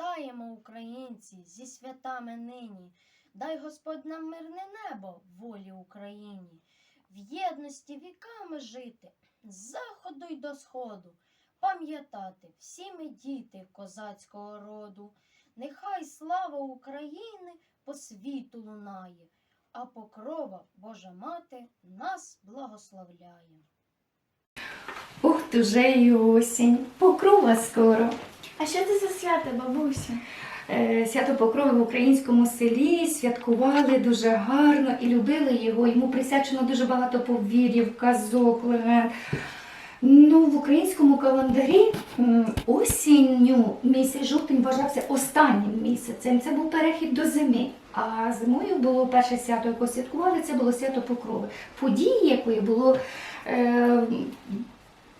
Вітаємо, українці, зі святами нині. Дай Господь нам мирне небо, волі Україні. В єдності віками жити, з заходу й до сходу, пам'ятати всі ми діти козацького роду. Нехай слава України по світу лунає, а покрова Божа Мати нас благословляє. Ух й осінь, покрова скоро. А що це за свято, бабусю? Е, Свято Покрови в українському селі святкували дуже гарно і любили його. Йому присвячено дуже багато повірів, казок, легенд. Ну, в українському календарі осінню місяць жовтень вважався останнім місяцем. Це був перехід до зими. А зимою було перше свято, яке святкували, це було свято Покрови. Події, якої було е,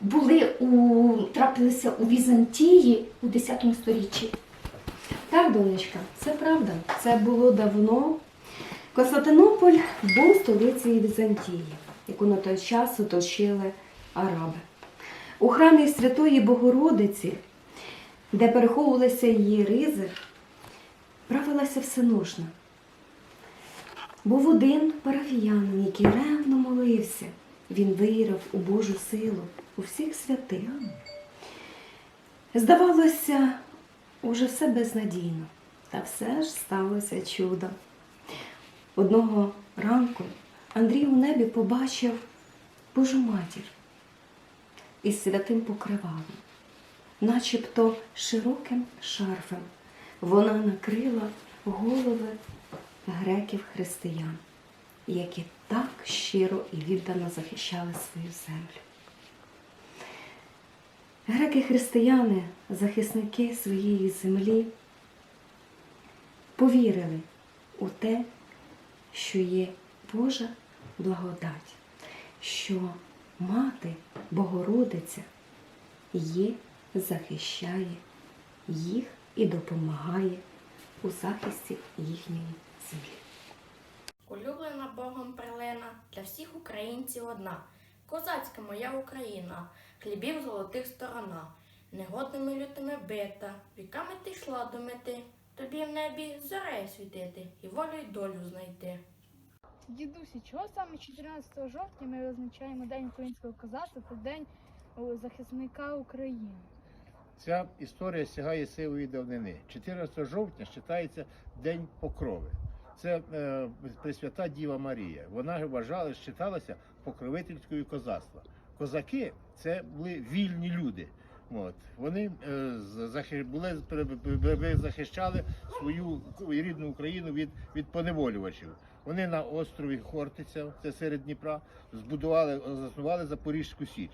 були у, трапилися у Візантії у 10 сторіччі. Так, донечка, це правда. Це було давно. Константинополь був столицею Візантії, яку на той час оточили араби. У храмі Святої Богородиці, де переховувалися її ризи, правилася всеношна. Був один парафіянин, який ревно молився. Він вірив у Божу силу, у всіх святих. Здавалося, уже все безнадійно, та все ж сталося чудо. Одного ранку Андрій у небі побачив Божу матір із святим покривалом, начебто широким шарфом. Вона накрила голови греків-християн, які так щиро і віддано захищали свою землю. Греки-християни, захисники своєї землі, повірили у те, що є Божа благодать, що мати Богородиця є, захищає їх і допомагає у захисті їхньої землі. Улюблена Богом перлина для всіх українців одна. Козацька моя Україна, хлібів золотих сторона, негодними лютими бита, віками ти йшла до мети, тобі в небі зорею світити і волю й долю знайти. Дідусі, чого саме 14 жовтня ми визначаємо День українського козацтва та День о, захисника України? Ця історія сягає сивої давнини. 14 жовтня вважається День Покрови. Це е, Пресвята Діва Марія. Вона вважала, вважалася покровительською козацтва. Козаки це були вільні люди. От. Вони е, були, захищали свою рідну Україну від, від поневолювачів. Вони на острові Хортиця, це серед Дніпра, збудували, заснували Запорізьку Січ.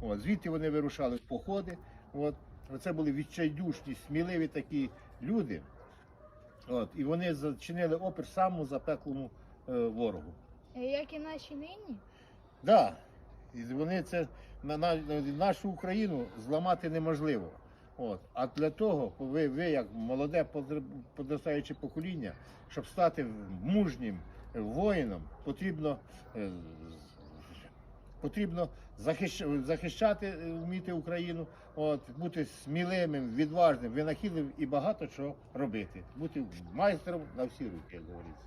От. Звідти вони вирушали в походи. От. Це були відчайдушні, сміливі такі люди. От. І вони зачинили опір самому запеклому е, ворогу. Е, Як і наші нині? Да. І вони це на, на, нашу Україну зламати неможливо. От. А для того, ви, ви як молоде подр- подростаюче покоління, щоб стати мужнім воїном, потрібно, е, потрібно захищати, е, вміти Україну, от, бути сміливим, відважним, винахідливим і багато чого робити. Бути майстром на всі руки, як говориться.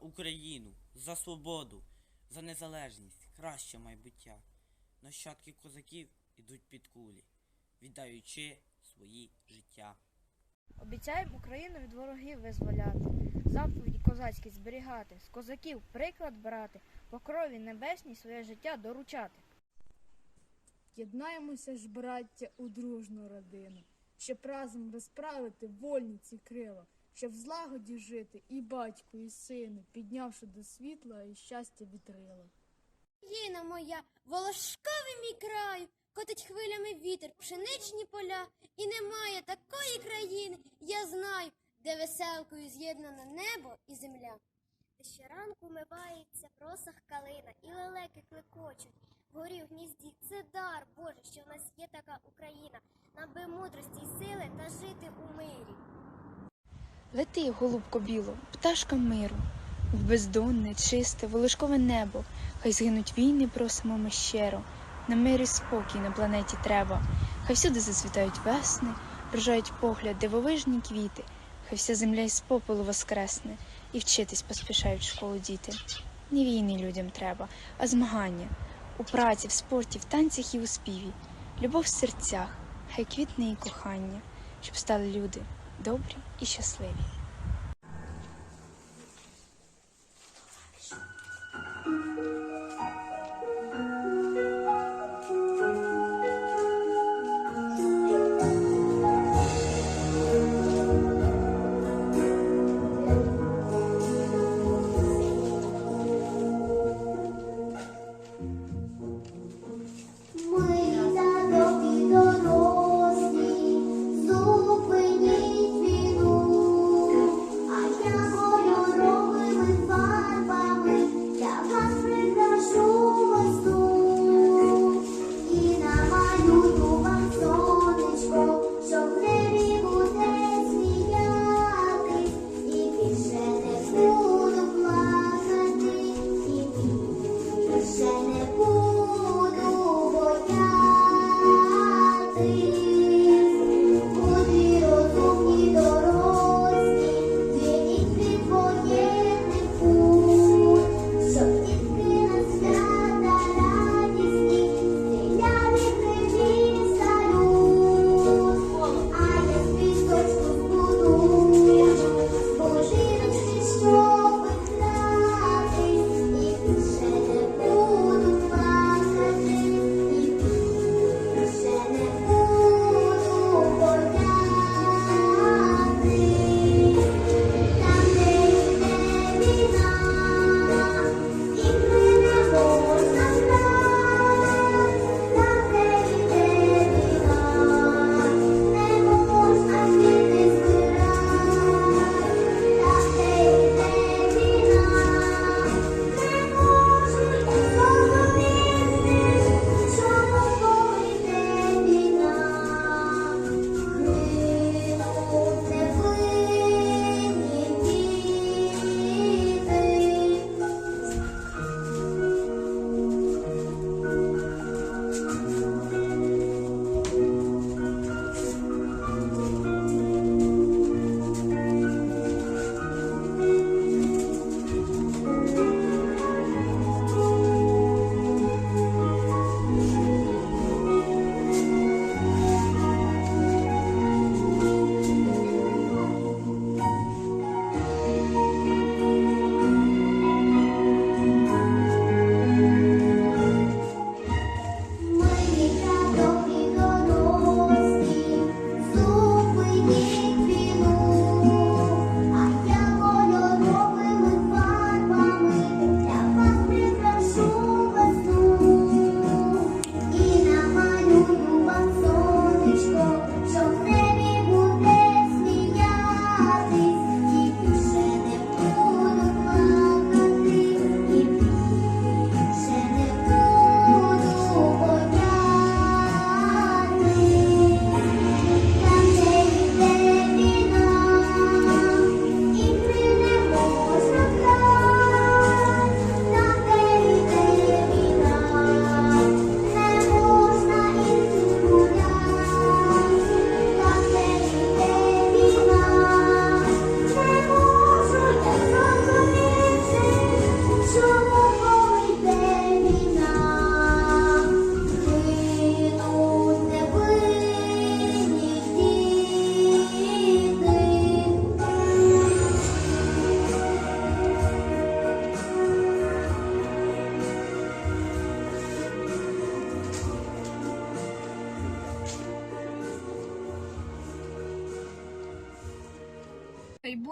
Україну, за свободу, за незалежність, краще майбуття. Нащадки козаків ідуть під кулі, віддаючи свої життя. Обіцяємо Україну від ворогів визволяти, заповіді козацькі зберігати, з козаків приклад брати, по крові небесній своє життя доручати. Єднаємося ж, браття, у дружну родину, щоб разом розправити вольні ці крила, щоб в злагоді жити і батьку, і сину, піднявши до світла і щастя вітрила. Країна моя, волошковий мій краю, котить хвилями вітер, пшеничні поля, і немає такої країни, я знаю, де веселкою з'єднане небо і земля. Щоранку мивається в росах калина, і лелеки клекочуть. Горі в гнізді, це дар Боже, що в нас є така Україна, нам би мудрості й сили та жити у мирі. Лети, голубко біло, пташка миру, в бездонне, чисте, волошкове небо, хай згинуть війни, просимо ми щиро. На мирі спокій на планеті треба. Хай всюди зацвітають весни, вражають погляд дивовижні квіти, хай вся земля із попелу воскресне, і вчитись поспішають в школу діти. Не війни людям треба, а змагання у праці, в спорті, в танцях і у співі. Любов в серцях, хай квітне і кохання, щоб стали люди добрі і щасливі.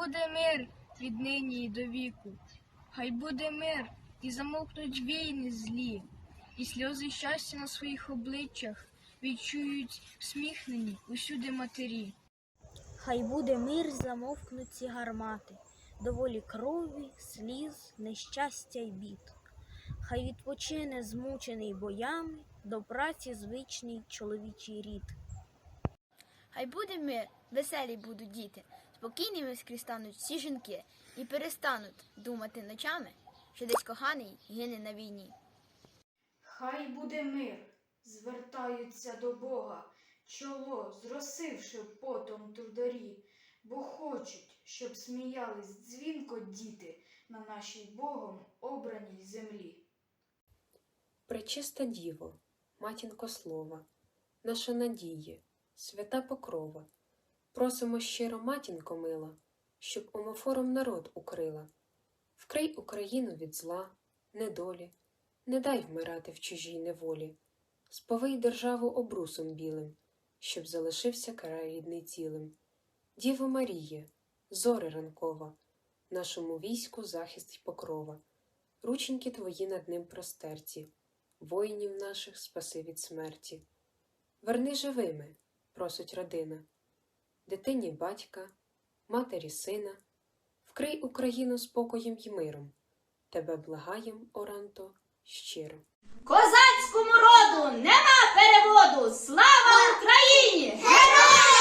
Буде мир віднині і до віку, хай буде мир, і замовкнуть війни злі, і сльози щастя на своїх обличчях відчують всміхнені усюди матері. Хай буде мир, замовкнуть ці гармати, доволі крові, сліз, нещастя й бід. Хай відпочине змучений боями до праці звичний чоловічий рід. Хай буде мир, веселі будуть діти, спокійними скрізь стануть всі жінки і перестануть думати ночами, що десь коханий гине на війні. Хай буде мир, звертаються до Бога, чоло зросивши потом трударі, бо хочуть, щоб сміялись дзвінко діти на нашій Богом обраній землі. Пречиста Діво, матінко слова, наша надія, свята покрова, просимо щиро, матінко мила, щоб омофором народ укрила. Вкрий Україну від зла, недолі, не дай вмирати в чужій неволі, сповий державу обрусом білим, щоб залишився край рідний цілим. Діво Маріє, зоре ранкова, нашому війську захист й покрова, рученьки твої над ним простерті воїнів наших спаси від смерті. Верни живими, просить родина, дитині батька, матері сина, вкрий Україну спокоєм й миром. Тебе благаєм, Оранто, щиро. Козацькому роду нема переводу! Слава Україні! Героям